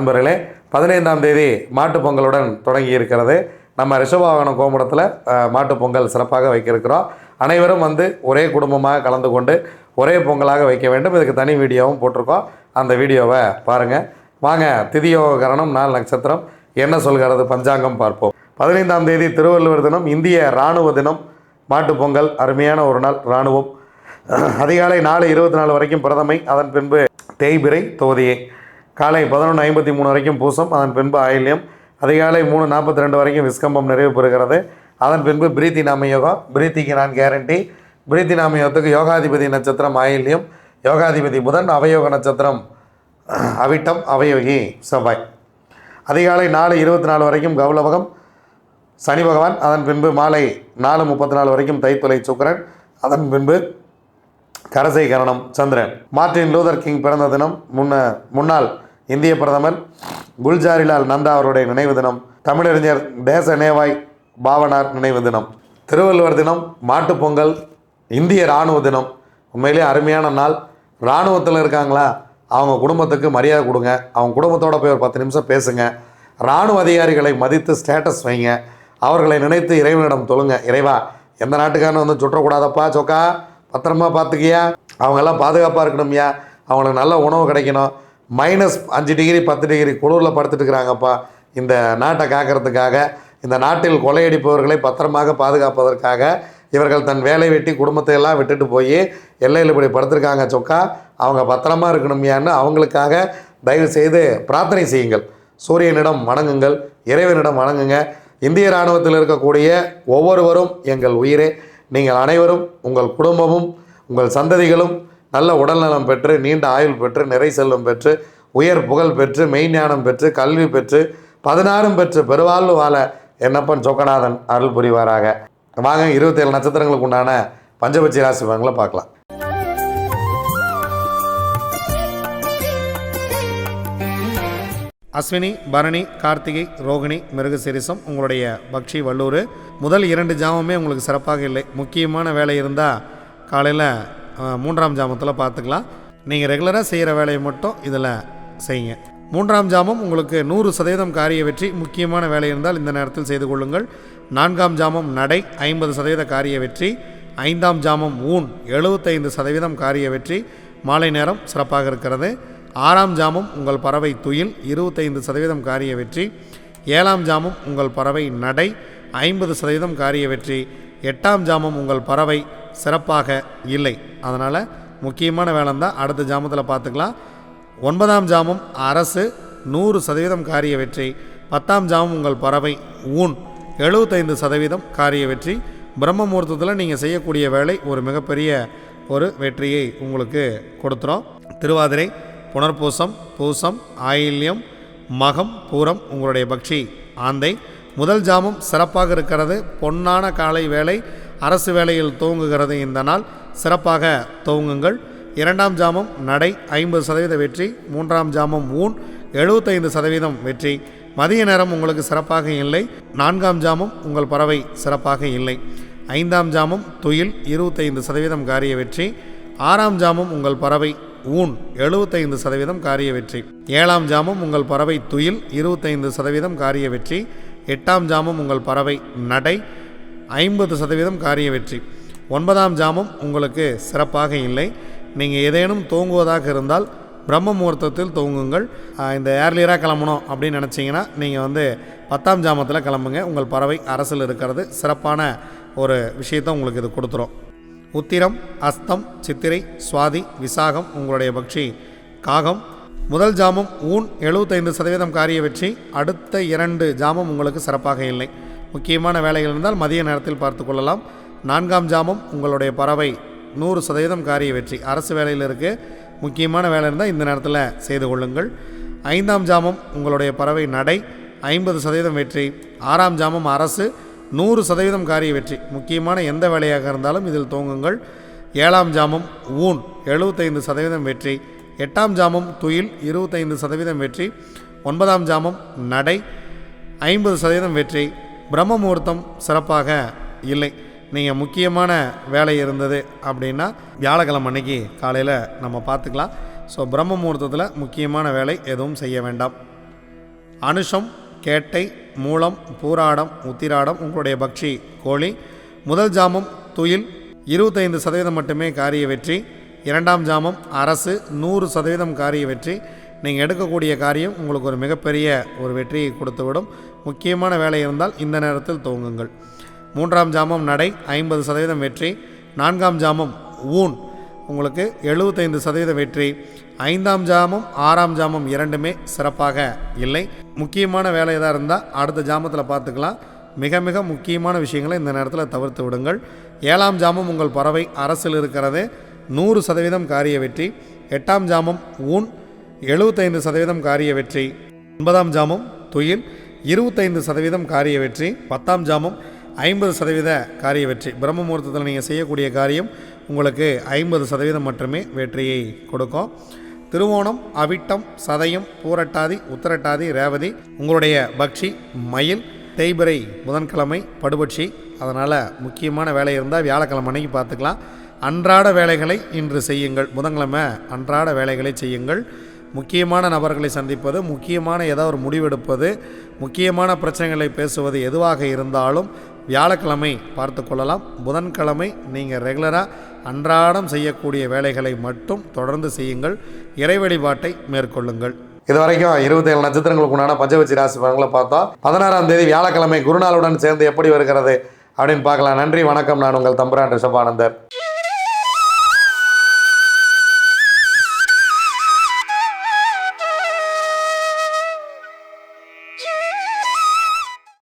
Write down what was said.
நண்பர்களே பதினைந்தாம் தேதி மாட்டுப் பொங்கலுடன் தொடங்கி இருக்கிறது நம்ம ரிஷபவாகனம் கோமுடத்தில் மாட்டுப்பொங்கல் சிறப்பாக வைக்கிருக்கிறோம் அனைவரும் வந்து ஒரே குடும்பமாக கலந்து கொண்டு ஒரே பொங்கலாக வைக்க வேண்டும். இதுக்கு தனி வீடியோவும் போட்டிருக்கோம். அந்த வீடியோவை பாருங்கள் வாங்க திதியோகரணம் நாள் நட்சத்திரம். என்ன சொல்கிறது? பஞ்சாங்கம் பார்ப்போம். பதினைந்தாம் தேதி திருவள்ளுவர் தினம் இந்திய இராணுவ தினம். மாட்டுப் பொங்கல் அருமையான ஒரு நாள் இராணுவம். அதிகாலை நாலு இருபத்தி நாலு வரைக்கும் பிரதமை. அதன் பின்பு தேய்பிரை தொகுதியை காலை பதினொன்று ஐம்பத்தி மூணு வரைக்கும் பூசம் அதன் பின்பு ஆயில்யம். அதிகாலை மூணு நாற்பத்தி ரெண்டு வரைக்கும் விஸ்கம்பம் நிறைவு பெறுகிறது. அதன் பின்பு பிரீத்தி நாம யோகம் பிரீத்திக்கு நான் கேரண்டி பிரீத்தி நாம யோகத்துக்கு யோகாதிபதி நட்சத்திரம் ஆயில்யம். யோகாதிபதி புதன் அவயோக நட்சத்திரம் அவிட்டம் அவயோகி செவ்வாய். அதிகாலை நாலு இருபத்தி நாலு வரைக்கும் கௌலவகம் சனி பகவான் அதன் பின்பு மாலை நாலு முப்பத்தி நாலு வரைக்கும் தைத்துலை சுக்கரன் அதன் பின்பு கரசை கரணம் சந்திரன். மார்ட்டின் லூதர் கிங் பிறந்த தினம் முன்ன முன்னாள் இந்திய பிரதமர் குல்ஜாரிலால் நந்தா அவருடைய நினைவு தினம் தமிழறிஞர் தேச நேவாய் பாவனார் நினைவு தினம் திருவள்ளுவர் தினம் மாட்டுப்பொங்கல் இந்திய இராணுவ தினம். உண்மையிலே அருமையான நாள். இராணுவத்தில் இருக்காங்களா? அவங்க குடும்பத்துக்கு மரியாதை கொடுங்க. அவங்க குடும்பத்தோட போய் ஒரு பத்து நிமிஷம் பேசுங்க. இராணுவ அதிகாரிகளை மதித்து ஸ்டேட்டஸ் வைங்க. அவர்களை நினைத்து இறைவனிடம் தொழுங்க. இறைவா எந்த நாட்டுக்காரனும் வந்து சுற்றக்கூடாதப்பா சொக்கா? பத்திரமா பார்த்துக்கியா? அவங்கெல்லாம் பாதுகாப்பாக இருக்கணும்யா? அவங்களுக்கு நல்ல உணவு கிடைக்கணும். மைனஸ் அஞ்சு டிகிரி பத்து டிகிரி குளிரில் படுத்துட்டு இருக்கிறாங்கப்பா இந்த நாட்டை காக்கிறதுக்காக இந்த நாட்டில் கொலையடிப்பவர்களை பத்திரமாக பாதுகாப்பதற்காக இவர்கள் தன் வேலை வெட்டி குடும்பத்தை எல்லாம் விட்டுட்டு போய் எல்லையில் இப்படி படுத்திருக்காங்க சொக்கா. அவங்க பத்திரமா இருக்கணும்யான்னு அவங்களுக்காக தயவு செய்து பிரார்த்தனை செய்யுங்கள். சூரியனிடம் வணங்குங்கள் இறைவனிடம் வணங்குங்க. இந்திய இராணுவத்தில் இருக்கக்கூடிய ஒவ்வொருவரும் எங்கள் உயிரே. நீங்கள் அனைவரும் உங்கள் குடும்பமும் உங்கள் சந்ததிகளும் நல்ல உடல்நலம் பெற்று நீண்ட ஆயுள் பெற்று நிறை செல்வம் பெற்று உயர் புகழ் பெற்று மெய்ஞானம் பெற்று கல்வி பெற்று பதினாறும் பெற்று பெருவாழ்வு வாழ என்னப்பன் சொக்கநாதன் அருள் புரிவாராக. வாங்க இருபத்தேழு நட்சத்திரங்களுக்கு உண்டான பஞ்சபட்சி ராசி பலன்களை பார்க்கலாம். அஸ்வினி பரணி கார்த்திகை ரோகிணி மிருகசிரிசம் உங்களுடைய பக்ஷி வல்லூர் முதல் இரண்டு ஜாமமே உங்களுக்கு சிறப்பாக இல்லை. முக்கியமான வேலை இருந்தால் காலையில் மூன்றாம் ஜாமத்தில் பார்த்துக்கலாம். நீங்கள் ரெகுலராக செய்கிற வேலையை மட்டும் இதில் செய்யுங்க. மூன்றாம் ஜாமம் உங்களுக்கு நூறு சதவீதம் காரிய வெற்றி முக்கியமான வேலை இருந்தால் இந்த நேரத்தில் செய்து கொள்ளுங்கள். நான்காம் ஜாமம் நடை ஐம்பது சதவீத காரிய வெற்றி. ஐந்தாம் ஜாமம் ஊன் எழுபத்தைந்து சதவீதம் காரிய வெற்றி. மாலை நேரம் சிறப்பாக இருக்கிறது. ஆறாம் ஜாமம் உங்கள் பறவை துயில் இருபத்தைந்து சதவீதம் காரிய வெற்றி. ஏழாம் ஜாமம் உங்கள் பறவை நடை ஐம்பது சதவீதம் காரிய வெற்றி. எட்டாம் ஜாமம் உங்கள் பறவை சிறப்பாக இல்லை. அதனால் முக்கியமான வேலை தான் அடுத்த ஜாமத்தில் பார்த்துக்கலாம். ஒன்பதாம் ஜாமம் அரசு நூறு சதவீதம் காரிய வெற்றி பத்தாம் ஜாமம் உங்கள் பறவை ஊன் எழுபத்தைந்து சதவீதம் காரிய வெற்றி. பிரம்ம முகூர்த்தத்தில் நீங்கள் செய்யக்கூடிய வேலை ஒரு மிகப்பெரிய ஒரு வெற்றியை உங்களுக்கு கொடுத்துரும். திருவாதிரை புனர்பூசம் பூசம் ஆயில்யம் மகம் பூரம் உங்களுடைய பக்ஷி ஆந்தை. முதல் ஜாமம் சிறப்பாக இருக்கிறது பொன்னான காலை வேலை அரசு வேலையில் துவங்குகிறது இந்த நாள். சிறப்பாக துவங்குங்கள். இரண்டாம் ஜாமம் நடை ஐம்பது சதவீத வெற்றி மூன்றாம் ஜாமம் ஊன் எழுபத்தைந்து சதவீதம் வெற்றி. மதிய நேரம் உங்களுக்கு சிறப்பாக இல்லை. நான்காம் ஜாமம் உங்கள் பறவை சிறப்பாக இல்லை. ஐந்தாம் ஜாமம் துயில் இருபத்தைந்து சதவீதம் காரிய வெற்றி. ஆறாம் ஜாமம் உங்கள் பறவை ஊன் எழுபத்தைந்து சதவீதம் காரிய வெற்றி. ஏழாம் ஜாமம் உங்கள் பறவை துயில் இருபத்தைந்து சதவீதம் காரிய வெற்றி. எட்டாம் ஜாமம் உங்கள் பறவை நடை ஐம்பது சதவீதம் காரிய வெற்றி. ஒன்பதாம் ஜாமம் உங்களுக்கு சிறப்பாக இல்லை. நீங்கள் ஏதேனும் தூங்குவதாக இருந்தால் பிரம்ம முகூர்த்தத்தில் தூங்குங்கள். இந்த ஏர்லியராக கிளம்பணும் அப்படின்னு நினச்சிங்கன்னா நீங்கள் வந்து பத்தாம் ஜாமத்தில் கிளம்புங்க. உங்கள் பறவை அரசில் இருக்கிறது. சிறப்பான ஒரு விஷயத்தை உங்களுக்கு இது கொடுத்துரும். உத்திரம் அஸ்தம் சித்திரை சுவாதி விசாகம் உங்களுடைய பக்ஷி காகம். முதல் ஜாமம் ஊன் எழுபத்தைந்து சதவீதம் காரிய வெற்றி. அடுத்த இரண்டு ஜாமம் உங்களுக்கு சிறப்பாக இல்லை. முக்கியமான வேலைகள் இருந்தால் மதிய நேரத்தில் பார்த்து கொள்ளலாம். நான்காம் ஜாமம் உங்களுடைய பறவை நூறு சதவீதம் காரிய வெற்றி. அரசு வேலையில் இருக்குது முக்கியமான வேலை இருந்தால் இந்த நேரத்தில் செய்து கொள்ளுங்கள். ஐந்தாம் ஜாமம் உங்களுடைய பறவை நடை ஐம்பது சதவீதம் வெற்றி. ஆறாம் ஜாமம் அரசு நூறு சதவீதம் காரிய வெற்றி. முக்கியமான எந்த வேலையாக இருந்தாலும் இதில் தோங்குங்கள். ஏழாம் ஜாமம் ஊன் எழுபத்தைந்து சதவீதம் வெற்றி. எட்டாம் ஜாமம் துயில் இருபத்தைந்து சதவீதம் வெற்றி. ஒன்பதாம் ஜாமம் நடை ஐம்பது சதவீதம் வெற்றி. பிரம்ம முகூர்த்தம் சிறப்பாக இல்லை. நீங்கள் முக்கியமான வேலை இருந்தது அப்படின்னா வியாழக்கிழமை அன்னைக்கு காலையில் நம்ம பார்த்துக்கலாம். ஸோ பிரம்ம முகூர்த்தத்தில் முக்கியமான வேலை எதுவும் செய்ய வேண்டாம். அனுஷம் கேட்டை மூலம் பூராடம் உத்திராடம் உங்களுடைய பக்ஷி கோழி முதல் ஜாமம் துயில் இருபத்தைந்து சதவீதம் மட்டுமே காரிய வெற்றி இரண்டாம் ஜாமம் அரசு நூறு சதவீதம் காரிய வெற்றி நீங்கள் எடுக்கக்கூடிய காரியம் உங்களுக்கு ஒரு மிகப்பெரிய ஒரு வெற்றியை கொடுத்துவிடும். முக்கியமான வேலை இருந்தால் இந்த நேரத்தில் துவங்குங்கள். மூன்றாம் ஜாமம் நடை ஐம்பது சதவீதம் வெற்றி. நான்காம் ஜாமம் ஊன் உங்களுக்கு எழுபத்தைந்து சதவீத வெற்றி. ஐந்தாம் ஜாமம் ஆறாம் ஜாமம் இரண்டுமே சிறப்பாக இல்லை. முக்கியமான வேலை எதாக இருந்தால் அடுத்த ஜாமத்தில் பார்த்துக்கலாம். மிக மிக முக்கியமான விஷயங்களை இந்த நேரத்தில் தவிர்த்து விடுங்கள். ஏழாம் ஜாமம் உங்கள் பறவை அரசில் இருக்கிறது. நூறு சதவீதம் காரிய வெற்றி. எட்டாம் ஜாமம் ஊன் எழுபத்தைந்து சதவீதம் காரிய வெற்றி ஒன்பதாம் ஜாமம் துயில் இருபத்தைந்து சதவீதம் காரிய வெற்றி பத்தாம் ஜாமம் ஐம்பது சதவீத காரிய வெற்றி. பிரம்ம முகூர்த்தத்தில் நீங்கள் செய்யக்கூடிய காரியம் உங்களுக்கு ஐம்பது சதவீதம் மட்டுமே வெற்றியை கொடுக்கும். திருவோணம் அவிட்டம் சதயம் பூரட்டாதி உத்தரட்டாதி ரேவதி உங்களுடைய பக்ஷி மயில் தேய்பிரை புதன்கிழமை படுபட்சி. அதனால் முக்கியமான வேலை இருந்தால் வியாழக்கிழமை அன்னைக்கு பார்த்துக்கலாம். அன்றாட வேலைகளை இன்று செய்யுங்கள். புதன்கிழமை அன்றாட வேலைகளை செய்யுங்கள். முக்கியமான நபர்களை சந்திப்பது முக்கியமான ஏதாவது ஒரு முடிவெடுப்பது முக்கியமான பிரச்சனைகளை பேசுவது எதுவாக இருந்தாலும் வியாழக்கிழமை பார்த்து கொள்ளலாம். புதன்கிழமை நீங்கள் ரெகுலராக அன்றாடம் செய்யக்கூடிய வேலைகளை மட்டும் தொடர்ந்து செய்யுங்கள். இறை வழிபாட்டை மேற்கொள்ளுங்கள். இது வரைக்கும் இருபத்தேழு நட்சத்திரங்களுக்கு உண்டான பஞ்சவச்சி ராசி பலன்களை பார்த்தோம் பதினாறாம் தேதி வியாழக்கிழமை குருநாளுடன் சேர்ந்து எப்படி வருகிறது அப்படின்னு பார்க்கலாம். நன்றி வணக்கம். நான் உங்கள் தம்புரான் ரிஷபானந்தர்.